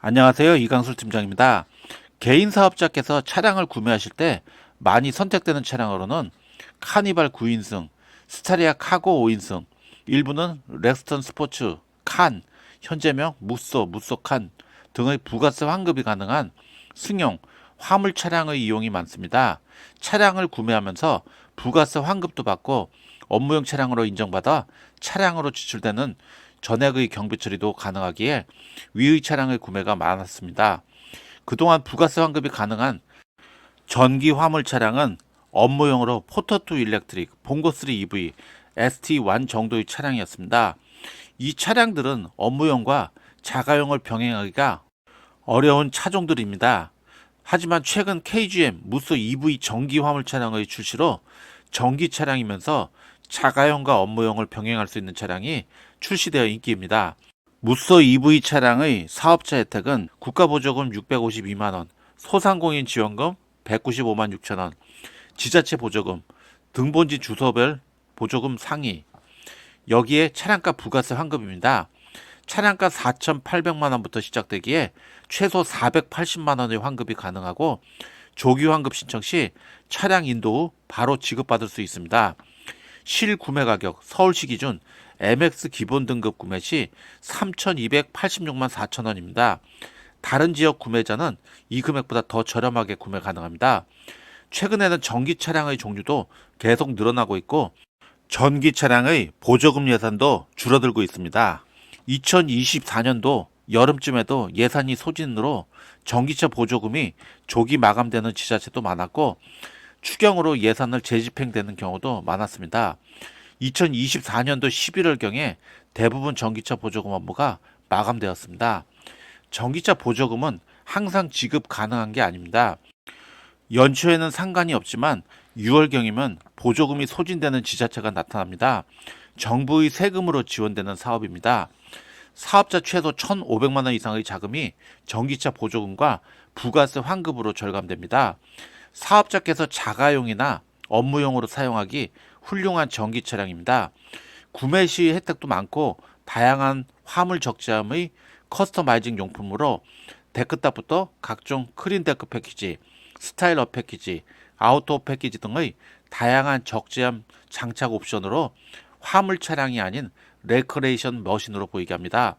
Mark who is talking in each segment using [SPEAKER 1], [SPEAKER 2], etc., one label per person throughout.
[SPEAKER 1] 안녕하세요. 이강술 팀장입니다. 개인 사업자께서 차량을 구매하실 때 많이 선택되는 차량으로는 카니발 9인승, 스타리아 카고 5인승, 일부는 렉스턴 스포츠, 칸, 현재명 무쏘, 무쏘칸 등의 부가세 환급이 가능한 승용, 화물 차량의 이용이 많습니다. 차량을 구매하면서 부가세 환급도 받고 업무용 차량으로 인정받아 차량으로 지출되는 전액의 경비 처리도 가능하기에 위의 차량의 구매가 많았습니다. 그동안 부가세 환급이 가능한 전기 화물 차량은 업무용으로 포터2 일렉트릭, 봉고3 EV, ST1 정도의 차량이었습니다. 이 차량들은 업무용과 자가용을 병행하기가 어려운 차종들입니다. 하지만 최근 KGM 무쏘 EV 전기 화물 차량의 출시로 전기 차량이면서 자가용과 업무용을 병행할 수 있는 차량이 출시되어 인기입니다. 무쏘 EV 차량의 사업자 혜택은 국가보조금 652만원, 소상공인 지원금 195만 6천원, 지자체 보조금, 등본지 주소별 보조금 상위, 여기에 차량가 부가세 환급입니다. 차량가 4,800만 원부터 시작되기에 최소 480만 원의 환급이 가능하고 조기 환급 신청 시 차량 인도 후 바로 지급받을 수 있습니다. 실구매 가격 서울시 기준 MX 기본 등급 구매 시 3,286만 4천 원입니다. 다른 지역 구매자는 이 금액보다 더 저렴하게 구매 가능합니다. 최근에는 전기 차량의 종류도 계속 늘어나고 있고 전기 차량의 보조금 예산도 줄어들고 있습니다. 2024년도 여름쯤에도 예산이 소진으로 전기차 보조금이 조기 마감되는 지자체도 많았고 추경으로 예산을 재집행되는 경우도 많았습니다. 2024년도 11월경에 대부분 전기차 보조금 업무가 마감되었습니다. 전기차 보조금은 항상 지급 가능한 게 아닙니다. 연초에는 상관이 없지만 6월경이면 보조금이 소진되는 지자체가 나타납니다. 정부의 세금으로 지원되는 사업입니다. 사업자 최소 1,500만 원 이상의 자금이 전기차 보조금과 부가세 환급으로 절감됩니다. 사업자께서 자가용이나 업무용으로 사용하기 훌륭한 전기 차량입니다. 구매 시 혜택도 많고 다양한 화물 적재함의 커스터마이징 용품으로 데크탑부터 각종 크린 데크 패키지, 스타일업 패키지, 아우토 패키지 등의 다양한 적재함 장착 옵션으로 화물 차량이 아닌 레크레이션 머신으로 보이게 합니다.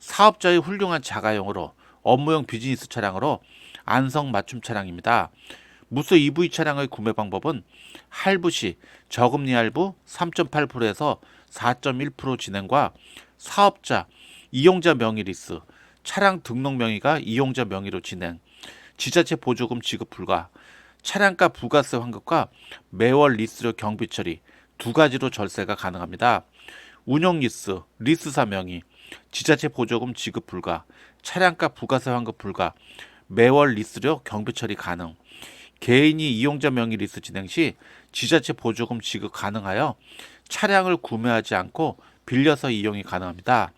[SPEAKER 1] 사업자의 훌륭한 자가용으로 업무용 비즈니스 차량으로 안성 맞춤 차량입니다. 무쏘 EV 차량의 구매 방법은 할부 시 저금리 할부 3.8%에서 4.1% 진행과 사업자, 이용자 명의 리스, 차량 등록 명의가 이용자 명의로 진행, 지자체 보조금 지급 불가, 차량가 부가세 환급과 매월 리스료 경비 처리 두 가지로 절세가 가능합니다. 운영 리스, 리스사 명의, 지자체 보조금 지급 불가, 차량가 부가세 환급 불가, 매월 리스료 경비 처리 가능. 개인이 이용자 명의 리스 진행 시 지자체 보조금 지급 가능하여 차량을 구매하지 않고 빌려서 이용이 가능합니다.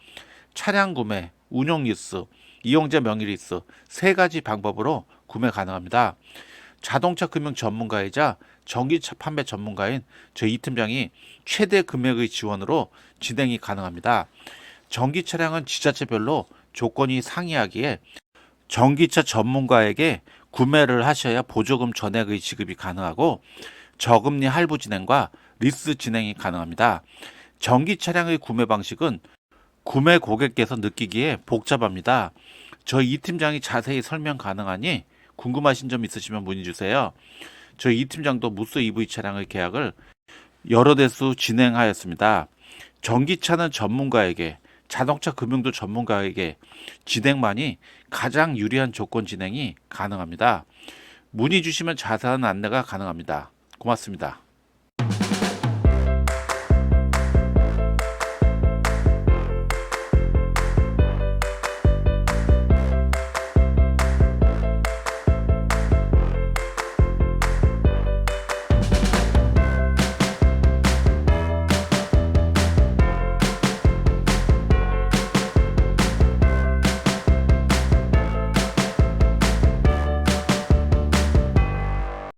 [SPEAKER 1] 차량 구매, 운용 리스, 이용자 명의 리스 세 가지 방법으로 구매 가능합니다. 자동차 금융 전문가이자 전기차 판매 전문가인 저희 이 팀장이 최대 금액의 지원으로 진행이 가능합니다. 전기 차량은 지자체별로 조건이 상이하기에 전기차 전문가에게 구매를 하셔야 보조금 전액의 지급이 가능하고 저금리 할부 진행과 리스 진행이 가능합니다. 전기 차량의 구매 방식은 구매 고객께서 느끼기에 복잡합니다. 저희 이 팀장이 자세히 설명 가능하니 궁금하신 점 있으시면 문의 주세요. 저희 이 팀장도 무쏘 EV 차량의 계약을 여러 대수 진행하였습니다. 전기차는 전문가에게, 자동차 금융도 전문가에게 진행만이 가장 유리한 조건 진행이 가능합니다. 문의 주시면 자세한 안내가 가능합니다. 고맙습니다.